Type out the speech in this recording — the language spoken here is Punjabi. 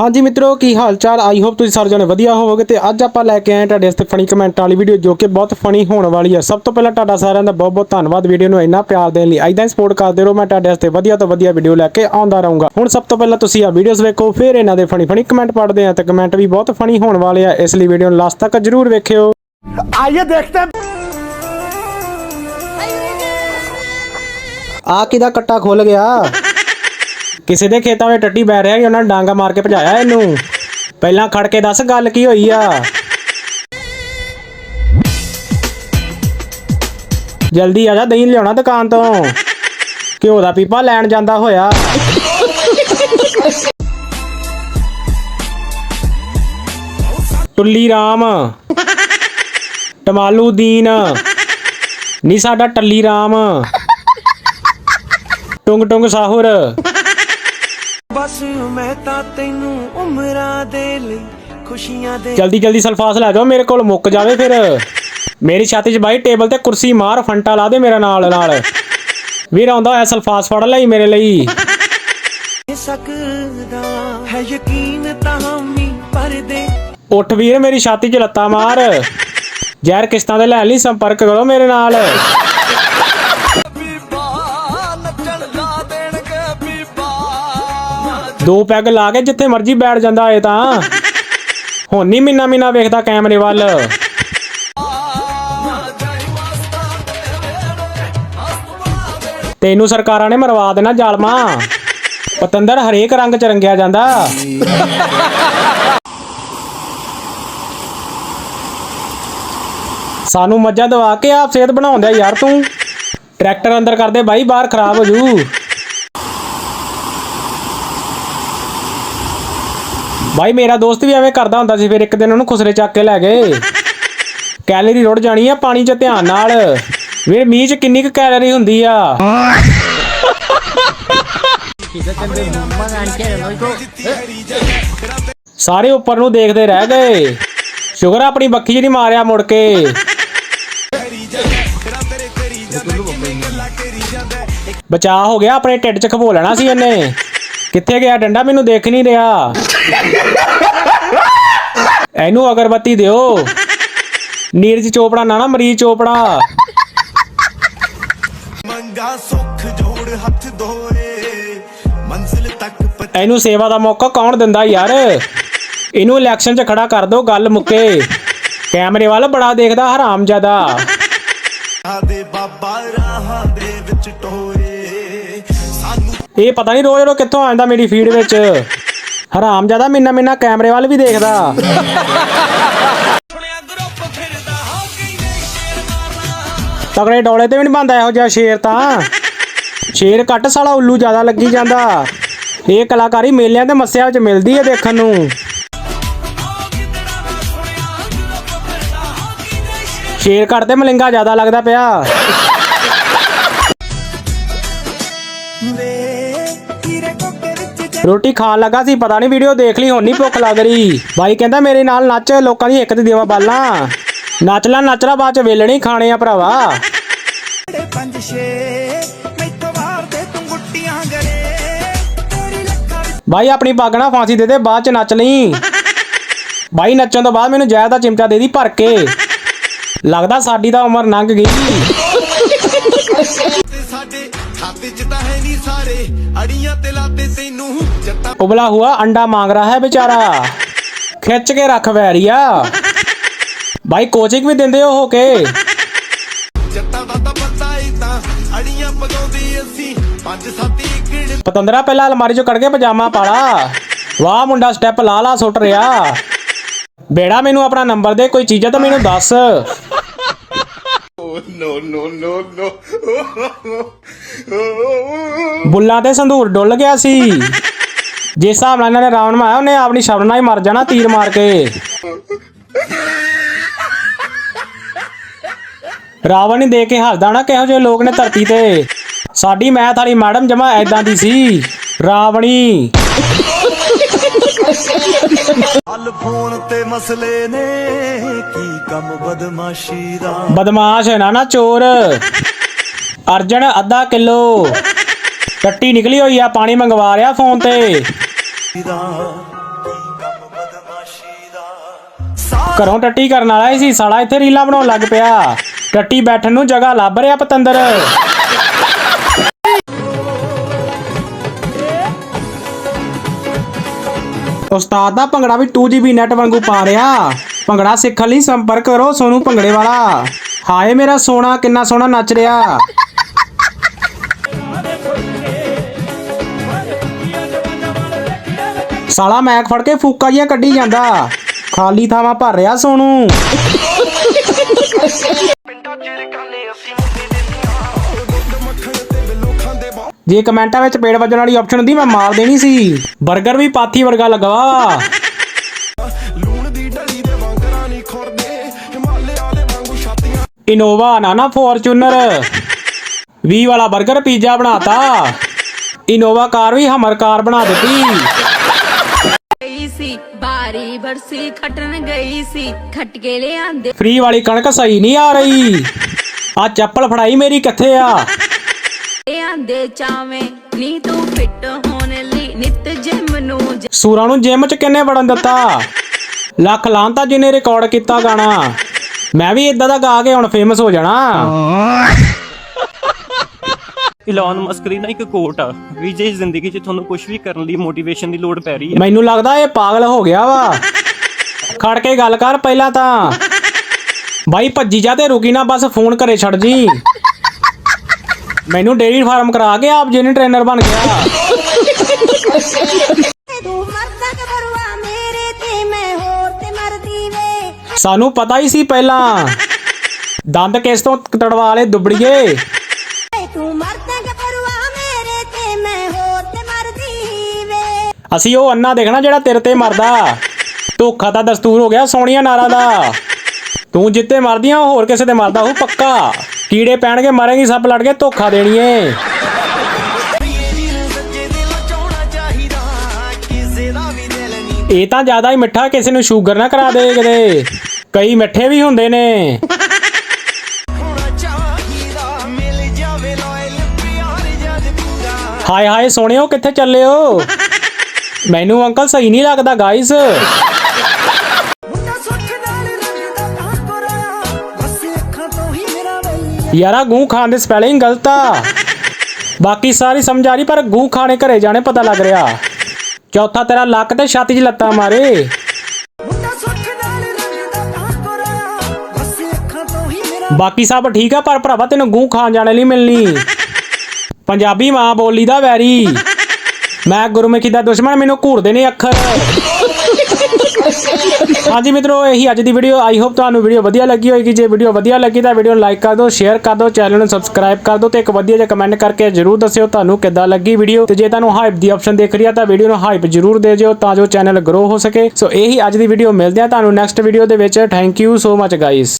ਹਾਂਜੀ ਮਿੱਤਰੋ ਕੀ ਹਾਲ ਚਾਲ ਆਈ ਹੋਪ ਤੁਸੀਂ ਸਾਰੇ ਜਣੇ ਵਧੀਆ ਹੋਵੋਗੇ ਤੇ ਅੱਜ ਆਪਾਂ ਲੈ ਕੇ ਆਏ ਤੁਹਾਡੇ ਵਾਸਤੇ ਫਨੀ ਕਮੈਂਟ ਵਾਲੀ ਵੀਡੀਓ ਜੋ ਕਿ ਬਹੁਤ ਫਨੀ ਹੋਣ ਵਾਲੀ ਹੈ। ਸਭ ਤੋਂ ਪਹਿਲਾਂ ਤੁਹਾਡਾ ਸਾਰਿਆਂ ਦਾ ਬਹੁਤ ਬਹੁਤ ਧੰਨਵਾਦ ਵੀਡੀਓ ਨੂੰ ਇੰਨਾ ਪਿਆਰ ਦੇਣ ਲਈ। ਐਦਾਂ ਹੀ ਸਪੋਰਟ ਕਰਦੇ ਰਹੋ ਮੈਂ ਤੁਹਾਡੇ ਵਾਸਤੇ ਵਧੀਆ ਤੋਂ ਵਧੀਆ ਵੀਡੀਓ ਲੈ ਕੇ ਆਉਂਦਾ ਰਹੂੰਗਾ। ਹੁਣ ਸਭ ਤੋਂ ਪਹਿਲਾਂ ਤੁਸੀਂ ਆ ਵੀਡੀਓਜ਼ ਵੇਖੋ ਫਿਰ ਇਹਨਾਂ ਦੇ ਫਨੀ ਫਨੀ ਕਮੈਂਟ ਪੜ੍ਹਦੇ ਆ ਤੇ ਕਮੈਂਟ ਵੀ ਬਹੁਤ ਫਨੀ ਹੋਣ ਵਾਲੇ ਆ। ਇਸ ਲਈ ਵੀਡੀਓ ਨੂੰ ਲਾਸਟ ਤੱਕ ਜ਼ਰੂਰ ਵੇਖਿਓ। ਆਈਏ ਦੇਖਦੇ ਆ ਕਿਹਦਾ ਕੱਟਾ ਖੁੱਲ ਗਿਆ? ਕਿਸੇ ਦੇ ਖੇਤਾਂ ਵਿੱਚ ਟੱਟੀ ਬੈ ਰਿਹਾ ਸੀ, ਉਹਨਾਂ ਨੇ ਡਾਂਗਾ ਮਾਰ ਕੇ ਭਜਾਇਆ ਇਹਨੂੰ। ਪਹਿਲਾਂ ਖੜ ਕੇ ਦੱਸ ਗੱਲ ਕੀ ਹੋਈ ਆ? ਜਲਦੀ ਆ ਜਾ, ਦਹੀਂ ਲਿਆਉਣਾ ਦੁਕਾਨ ਤੋਂ। ਘਿਓ ਦਾ ਪੀਪਾ ਲੈਣ ਜਾਂਦਾ ਹੋਇਆ। ਟੁੱਲੀ ਰਾਮ। ਟਮਾਲੂ ਦੀਨ। ਨੀ ਸਾਡਾ ਟੱਲੀ ਰਾਮ। ਟੁੰਗ ਟੁੰਗ ਸਾਹੁਰ। ਬਸ ਮੈਂ ਤਾਂ ਤੈਨੂੰ ਉਮਰਾਂ ਦੇ ਲਈ ਖੁਸ਼ੀਆਂ ਦੇ ਜਲਦੀ ਜਲਦੀ ਸਲਫਾਸ ਲੈ ਜਾਓ ਮੇਰੇ ਕੋਲ ਮੁੱਕ ਜਾਵੇ ਫਿਰ। ਮੇਰੀ ਛਾਤੀ 'ਚ ਬਾਈ ਟੇਬਲ ਤੇ ਕੁਰਸੀ ਮਾਰ ਫੰਟਾ ਲਾ ਦੇ ਮੇਰੇ ਨਾਲ ਨਾਲ। ਵੀਰ ਆਉਂਦਾ ਹੋਇਆ ਸਲਫਾਸ ਫੜ ਲਈ ਮੇਰੇ ਲਈ। ਸਕਦਾ ਹੈ ਯਕੀਨ ਤਾਂ ਹਮੀ ਪਰਦੇ। ਉੱਠ ਵੀਰ ਮੇਰੀ ਛਾਤੀ 'ਚ ਲੱਤਾਂ ਮਾਰ। ਜ਼ਹਿਰ ਕਿਸ਼ਤਾਂ ਦੇ ਲੈਣ ਲਈ ਸੰਪਰਕ ਕਰੋ ਮੇਰੇ ਨਾਲ। ਦੋ ਪੈਗ ਲਾ ਕੇ ਜਿੱਥੇ ਮਰਜ਼ੀ ਬੈਠ ਜਾਂਦਾ ਏ ਤਾਂ। ਹੁਣ ਨਹੀਂ ਮਿੰਨਾ ਮਿੰਨਾ ਵੇਖਦਾ ਕੈਮਰੇ ਵੱਲ। ਤੈਨੂੰ ਸਰਕਾਰਾਂ ਨੇ ਮਰਵਾ ਦੇਣਾ ਜ਼ਾਲਮਾ। ਪਤੰਦਰ ਹਰੇਕ ਰੰਗ ਚ ਰੰਗਿਆ ਜਾਂਦਾ। ਸਾਨੂੰ ਮੱਝਾਂ ਦਵਾ ਕੇ ਆਪ ਸਿਹਤ ਬਣਾਉਂਦਾ ਯਾਰ ਤੂੰ। ਟਰੈਕਟਰ ਅੰਦਰ ਕਰਦੇ ਬਾਈ, ਬਾਹਰ ਖਰਾਬ ਹੋ ਜੂ। ਬਾਈ, ਮੇਰਾ ਦੋਸਤ ਵੀ ਐਵੇਂ ਕਰਦਾ ਹੁੰਦਾ ਸੀ, ਫਿਰ ਇੱਕ ਦਿਨ ਉਹਨੂੰ ਖੁਸਰੇ ਚੱਕ ਕੇ ਲੈ ਗਏ। ਕੈਲਰੀ ਰੁੜ ਜਾਣੀ ਆ ਪਾਣੀ 'ਚ ਧਿਆਨ ਨਾਲ। ਵੀਰ, ਮੀਂਹ 'ਚ ਕਿੰਨੀ ਕੁ ਕੈਲਰੀ ਹੁੰਦੀ ਆ? ਸਾਰੇ ਉੱਪਰ ਨੂੰ ਦੇਖਦੇ ਰਹਿ ਗਏ। ਸ਼ੁਗਰ ਆਪਣੀ ਬੱਖੀ 'ਚ ਨਹੀਂ ਮਾਰਿਆ ਮੁੜ ਕੇ। ਬਚਾ ਹੋ ਗਿਆ ਆਪਣੇ ਢਿੱਡ 'ਚ ਖਬੋ ਲੈਣਾ ਸੀ ਇਹਨੇ। ਕਿੱਥੇ ਗਿਆ? ਡੰਡਾ ਮੈਨੂੰ ਦੇਖ ਨਹੀਂ ਰਿਹਾ। ਇਹਨੂੰ ਅਗਰਬੱਤੀ ਦਿਓ। ਨੀਰਜ ਚੋਪੜਾ ਨਾ ਨਾ ਮਰੀਜ਼ ਚੋਪੜਾ। ਮੰਗਾ ਸੁੱਖ ਜੋੜ ਹੱਥ ਦੋਏ ਮੰਜ਼ਿਲ ਤੱਕ ਇਹਨੂੰ ਸੇਵਾ ਦਾ ਮੌਕਾ ਕੌਣ ਦਿੰਦਾ ਯਾਰ? ਇਹਨੂੰ ਇਲੈਕਸ਼ਨ 'ਚ ਖੜਾ ਕਰ ਦੋ ਗੱਲ ਮੁੱਕੇ। ਕੈਮਰੇ ਵੱਲ ਬੜਾ ਦੇਖਦਾ ਹਰਾਮ ਇਹ ਪਤਾ ਨਹੀਂ ਰੋਜ਼ ਰੋਜ਼ ਕਿੱਥੋਂ ਆ ਜਾਂਦਾ ਮੇਰੀ ਫੀਡ ਵਿੱਚ। ਹਰਾਮ ਜ਼ਿਆਦਾ ਮਿੰਨਾ ਮਿੰਨਾ ਕੈਮਰੇ ਵੱਲ ਵੀ ਦੇਖਦਾ। ਸੁਣਿਆ ਤਗੜੇ ਡੋਲੇ ਤੇ ਵੀ ਨਹੀਂ ਬੰਦਾ ਇਹੋ ਜਿਹਾ ਸ਼ੇਰ ਤਾਂ। ਸ਼ੇਰ ਕੱਟ ਸਾਲਾ ਉੱਲੂ ਜ਼ਿਆਦਾ ਲੱਗੀ ਜਾਂਦਾ। ਇਹ ਕਲਾਕਾਰੀ ਮੇਲਿਆਂ ਤੇ ਮੱਸਿਆਂ ਵਿੱਚ ਮਿਲਦੀ ਹੈ ਦੇਖਣ ਨੂੰ। ਸ਼ੇਰ ਕੱਟ ਤੇ ਮਲਿੰਗਾ ਜ਼ਿਆਦਾ ਲੱਗਦਾ ਪਿਆ। ਰੋਟੀ ਖਾਣ ਲੱਗਾ ਸੀ, ਪਤਾ ਨਹੀਂ ਵੀਡੀਓ ਦੇਖ ਲਈ, ਹੁਣ ਨਹੀਂ ਭੁੱਖ ਲੱਗ ਰਹੀ। ਬਾਈ ਕਹਿੰਦਾ ਮੇਰੇ ਨਾਲ ਨੱਚ, ਲੋਕਾਂ ਦੀ ਇੱਕ ਤੇ ਦੇਵਾ ਬਾਲਾਂ। ਨੱਚ ਲੈ ਨੱਚ ਲੈ, ਬਾਅਦ ਚ ਵੇਲਣੇ ਖਾਣੇ ਆ ਭਰਾਵਾ। ਪੰਜ ਛੇ ਮੈਥੋਂ ਬਾਹਰ ਦੇ ਤੂੰ ਗੁੱਟੀਆਂ ਗੜੇ ਤੇਰੀ ਲੱਖਾਂ ਬਾਈ ਆਪਣੀ ਪੱਗ ਨਾ ਫਾਂਸੀ ਦੇ ਦੇ, ਬਾਅਦ ਚ ਨੱਚ ਲਈ। ਬਾਈ ਨੱਚਣ ਤੋਂ ਬਾਅਦ ਮੈਨੂੰ ਜ਼ਹਿਰ ਦਾ ਚਿਮਟਾ ਦੇ ਦੀ ਭਰ ਕੇ। ਲੱਗਦਾ ਸਾਡੀ ਤਾਂ ਉਮਰ ਲੰਘ ਗਈ। ਤੇ ਸਾਡੇ ਖਾਤੇ 'ਚ ਤਾਂ ਹੈ ਨਹੀਂ ਸਾਰੇ। ਅੜੀਆਂ ਤੇ ਲਾਤੇ ਤੈਨੂੰ। ਜੱਟਾਂ ਉਬਲਾ ਹੁਆ ਅੰਡਾ ਮੰਗ ਰਹਾ ਹੈ ਵਿਚਾਰਾ। ਖਿੱਚ ਕੇ ਰੱਖ ਵੈਰੀਆ। ਬਾਈ ਕੋਚਿੰਗ ਵੀ ਦਿੰਦੇ ਹੋ ਹੋ ਕੇ? ਜੱਟਾਂ ਦਾ ਤਾਂ ਪਤਾ ਹੀ ਤਾਂ ਅੜੀਆਂ ਪਗਾਉਂਦੇ ਅਸੀਂ। ਪੰਜ ਸੱਤ ਏਕੜ ਪਤੰਦਰਾ ਪਹਿਲਾਂ ਅਲਮਾਰੀ ਚੋਂ ਕੱਢ ਕੇ ਪਜਾਮਾ ਪਾਲਾ। ਵਾਹ ਮੁੰਡਾ ਸਟੈਪ ਲਾ ਲਾ ਸੁੱਟ ਰਿਹਾ। ਬੇੜਾ ਮੈਨੂੰ ਆਪਣਾ ਨੰਬਰ ਦੇ ਕੋਈ ਚੀਜ਼ਾਂ ਤਾਂ ਮੈਨੂੰ ਦੱਸ। ਬੁੱਲਾਂ ਤੇ ਸੰਧੂਰ ਡੁੱਲ ਗਿਆ ਸੀ। ਜਿਸ ਹਿਸਾਬ ਨਾਲ ਇਹਨਾਂ ਨੇ ਰਾਵਣ ਮਾਇਆ ਉਹਨੇ ਆਪਣੀ ਸ਼ਬਦ ਨਾਲ ਹੀ ਮਰ ਜਾਣਾ ਤੀਰ ਮਾਰ ਕੇ। ਰਾਵਣ ਹੀ ਦੇ ਕੇ ਹੱਸਦਾ ਨਾ ਕਿਹੋ ਜਿਹੇ ਲੋਕ ਨੇ ਧਰਤੀ ਤੇ। ਸਾਡੀ ਮੈਥ ਵਾਲੀ ਮੈਡਮ ਜਮਾ ਐਦਾਂ ਦੀ ਸੀ। ਰਾਵਣੀ। ਹੱਲ ਫੋਨ ਤੇ ਮਸਲੇ ਨੇ ਕੀ ਕੰਮ ਬਦਮਾਸ਼ੀ ਦਾ? ਬਦਮਾਸ਼ ਹੈ ਨਾ ਨਾ ਚੋਰ। ਅਰਜਨ ਅੱਧਾ ਕਿਲੋ। ਟੱਟੀ ਨਿਕਲੀ ਹੋਈ ਆ ਪਾਣੀ ਮੰਗਵਾ ਰਿਹਾ ਫੋਨ ਤੇ। ਘਰੋਂ ਟੱਟੀ ਕਰਨ ਵਾਲਾ ਸੀ ਸਾਲਾ ਇੱਥੇ ਰੀਲਾ ਬਣਾਉਣ ਲੱਗ ਪਿਆ। ਟੱਟੀ ਬੈਠਣ ਨੂੰ ਜਗ੍ਹਾ ਲੱਭ ਰਿਹਾ ਪਤੰਦਰ। ਉਸਤਾਦ ਦਾ ਭੰਗੜਾ ਵੀ 2GB ਨੈਟ ਵਾਂਗੂ ਪਾ ਰਿਹਾ। ਭੰਗੜਾ ਸਿੱਖਣ ਲਈ ਸੰਪਰਕ ਕਰੋ ਸੋਨੂੰ ਭੰਗੜੇ ਵਾਲਾ। ਹਾਏ ਮੇਰਾ ਸੋਨਾ, ਕਿੰਨਾ ਸੋਹਣਾ ਨੱਚ ਰਿਹਾ। ਸਾਲਾ ਮੈਕ ਫੜ ਕੇ ਫੂਕਾ ਜੀਆਂ ਕੱਢੀ ਜਾਂਦਾ। ਖਾਲੀ ਥਾਵਾਂ ਭਰ ਰਿਹਾ ਸੋਨੂੰ। ਜੇ ਕਮੈਂਟਾਂ ਵਿੱਚ ਪੇੜ ਵੱਜਣ ਵਾਲੀ ਆਪਸ਼ਨ ਹੁੰਦੀ ਮੈਂ ਮਾਰ ਦੇਣੀ ਸੀ। 버ਗਰ ਵੀ ਪਾਥੀ ਵਰਗਾ ਲਗਵਾ ਲੂਣ ਦੀ ਢਲੀ ਦੇ ਵਾਂਗਰਾਂ ਨਹੀਂ ਖੁਰਦੇ ਹਿਮਾਲਿਆ ਦੇ ਵਾਂਗੂ ਛਾਤੀਆਂ ਇਨੋਵਾ ਨਾ ਨਾ ਫੋਰਚੂਨਰ। 20 ਵਾਲਾ 버ਗਰ ਪੀਜ਼ਾ ਬਣਾਤਾ। ਇਨੋਵਾ ਕਾਰ ਵੀ ਹਮਰ ਕਾਰ ਬਣਾ ਦਿੱਤੀ। ਗਈ ਸੀ ਬਾਰੀ ਬਰਸੀ ਖਟਣ ਗਈ ਸੀ ਖਟ ਕੇ ਲਿਆਂਦੇ। ਫ੍ਰੀ ਵਾਲੀ ਕਣਕ ਸਹੀ ਨਹੀਂ ਆ ਰਹੀ। ਆ ਚੱਪਲ ਫੜਾਈ ਮੇਰੀ ਕਿੱਥੇ ਆ? ਚਾਵੇਂ ਨੀ ਤੂੰ ਫਿੱਟ ਹੋਣ ਲਈ ਨਿਤ ਜਿਮ ਨੂੰ ਜ- ਸੂਰਾਂ ਨੂੰ ਜਿਮ ਚ ਕਿੰਨੇ ਵੜਨ ਦਿੱਤਾ? ਲੱਖ ਲਾਂਤਾ ਜਿਹਨੇ ਰਿਕਾਰਡ ਕੀਤਾ ਗਾਣਾ। ਮੈਂ ਵੀ ਇਦਾਂ ਦਾ ਗਾ ਕੇ ਹੁਣ ਫੇਮਸ ਹੋ ਜਾਣਾ। ਇਲਨ ਮਸਕ ਦੀ ਨਾ ਇੱਕ ਕੋਟ ਆ ਵੀ ਜੇ ਜ਼ਿੰਦਗੀ 'ਚ ਤੁਹਾਨੂੰ ਕੁਝ ਵੀ ਕਰਨ ਲਈ ਮੋਟੀਵੇਸ਼ਨ ਦੀ ਲੋੜ ਪੈ ਰਹੀ ਹੈ ਮੈਨੂੰ ਲੱਗਦਾ ਇਹ ਪਾਗਲ ਹੋ ਗਿਆ ਵਾ। ਖੜ ਕੇ ਗੱਲ ਕਰ ਪਹਿਲਾਂ ਤਾਂ। ਬਾਈ ਭੱਜੀ ਜਾ ਤੇ ਰੁਕੀ ਨਾ ਬਸ ਫੋਨ ਘਰੇ ਛੱਡ ਜੀ। ਮੈਨੂੰ ਡੇਰੀ ਫਾਰਮ ਕਰਾ ਕੇ ਆਪ ਜਿੰਨ ਟ੍ਰੇਨਰ ਬਣ ਗਿਆ। ਤੂੰ ਮਰਦਾ ਕਬਰਵਾ ਮੇਰੇ ਤੇ ਮੈਂ ਹੋਰ ਤੇ ਮਰਦੀ ਵੇ। ਸਾਨੂੰ ਪਤਾ ਹੀ ਸੀ ਪਹਿਲਾਂ। ਦੰਦ ਕਿਸ ਤੋਂ ਤੜਵਾ ਲੈ ਦੁਬੜੀਏ। ਤੂੰ ਮਰਦਾ ਕਬਰਵਾ ਮੇਰੇ ਤੇ ਮੈਂ ਹੋਰ ਤੇ ਮਰਦੀ ਵੇ। ਅਸੀਂ ਉਹ ਅੰਨਾ ਦੇਖਣਾ ਜਿਹੜਾ ਤੇਰੇ ਤੇ ਮਰਦਾ। ਧੋਖਾ ਤਾਂ ਦਸਤੂਰ ਹੋ ਗਿਆ ਸੋਹਣੀਆਂ ਨਾਰਾ ਦਾ। ਤੂੰ ਜਿੱਤੇ ਮਰਦੀਆਂ ਹੋਰ ਕਿਸੇ ਤੇ ਮਰਦਾ ਉਹ ਪੱਕਾ। ਕੀੜੇ ਪੈਣਗੇ, ਮਰੇਗੀ, ਸੱਪ ਲੜ ਕੇ ਧੋਖਾ ਦੇਣੀਏ। ਇਹ ਤਾਂ ਜ਼ਿਆਦਾ ਹੀ ਮਿੱਠਾ, ਕਿਸੇ ਨੂੰ ਸ਼ੂਗਰ ਨਾ ਕਰਾ ਦੇ ਕਿਤੇ। ਕਈ ਮਿੱਠੇ ਵੀ ਹੁੰਦੇ ਨੇ। ਹਾਏ ਹਾਏ, ਸੋਹਣਿਓ, ਕਿੱਥੇ ਚੱਲੇ ਹੋ? ਮੈਨੂੰ ਅੰਕਲ ਸਹੀ ਨਹੀਂ ਲੱਗਦਾ ਗਾਇਸ ਯਾਰਾ ਗੂੰ ਖਾਣ ਦੇ ਸਪੈਲਿੰਗ ਗਲਤ ਆ। ਬਾਕੀ ਸਾਰੀ ਸਮਝ ਆ ਰਹੀ ਪਰ ਗੂੰ ਖਾਣੇ ਘਰੇ ਜਾਣੇ ਪਤਾ ਲੱਗ ਰਿਹਾ। ਚੌਥਾ ਤੇਰਾ ਲੱਕ ਤੇ ਛਾਤੀ 'ਚ ਲੱਤਾਂ ਮਾਰੇ ਬਾਕੀ ਸਭ ਠੀਕ ਆ ਪਰ ਭਰਾਵਾ ਤੈਨੂੰ ਗੂੰ ਖਾਣ ਜਾਣੇ ਲਈ ਮਿਲਣੀ। ਪੰਜਾਬੀ ਮਾਂ ਬੋਲੀ ਦਾ ਵੈਰੀ। ਮੈਂ ਗੁਰਮੁਖੀ ਦਾ ਦੁਸ਼ਮਣ ਮੈਨੂੰ ਘੂਰਦੇ ਨੇ ਅੱਖਰ। ਹਾਂਜੀ ਮਿੱਤਰੋ, ਇਹੀ ਅੱਜ ਦੀ ਵੀਡੀਓ ਆਈ ਹੋਪ ਤੁਹਾਨੂੰ ਵੀਡੀਓ ਵਧੀਆ ਲੱਗੀ ਹੋਏਗੀ। ਜੇ ਵੀਡੀਓ ਵਧੀਆ ਲੱਗੀ ਤਾਂ ਵੀਡੀਓ ਨੂੰ ਲਾਈਕ ਕਰ ਦਿਓ ਸ਼ੇਅਰ ਕਰ ਦਿਓ ਚੈਨਲ ਨੂੰ ਸਬਸਕ੍ਰਾਈਬ ਕਰ ਦਿਓ ਤੇ ਇੱਕ ਵਧੀਆ ਜਿਹਾ ਕਮੈਂਟ ਕਰਕੇ ਜਰੂਰ ਦੱਸਿਓ ਤੁਹਾਨੂੰ ਕਿੱਦਾਂ ਲੱਗੀ ਵੀਡੀਓ ਤੇ ਜੇ ਤੁਹਾਨੂੰ ਹਾਈਪ ਦੀ ਆਪਸ਼ਨ ਦੇਖ ਰਹੀ ਆ ਤਾਂ ਵੀਡੀਓ ਨੂੰ ਹਾਈਪ ਜਰੂਰ ਦੇ ਜਿਓ ਤਾਂ ਜੋ ਚੈਨਲ ਗਰੋ ਹੋ ਸਕੇ। ਸੋ ਇਹੀ ਅੱਜ ਦੀ ਵੀਡੀਓ ਮਿਲਦੇ ਆ ਤੁਹਾਨੂੰ ਨੈਕਸਟ ਵੀਡੀਓ ਦੇ ਵਿੱਚ। Thank you so much guys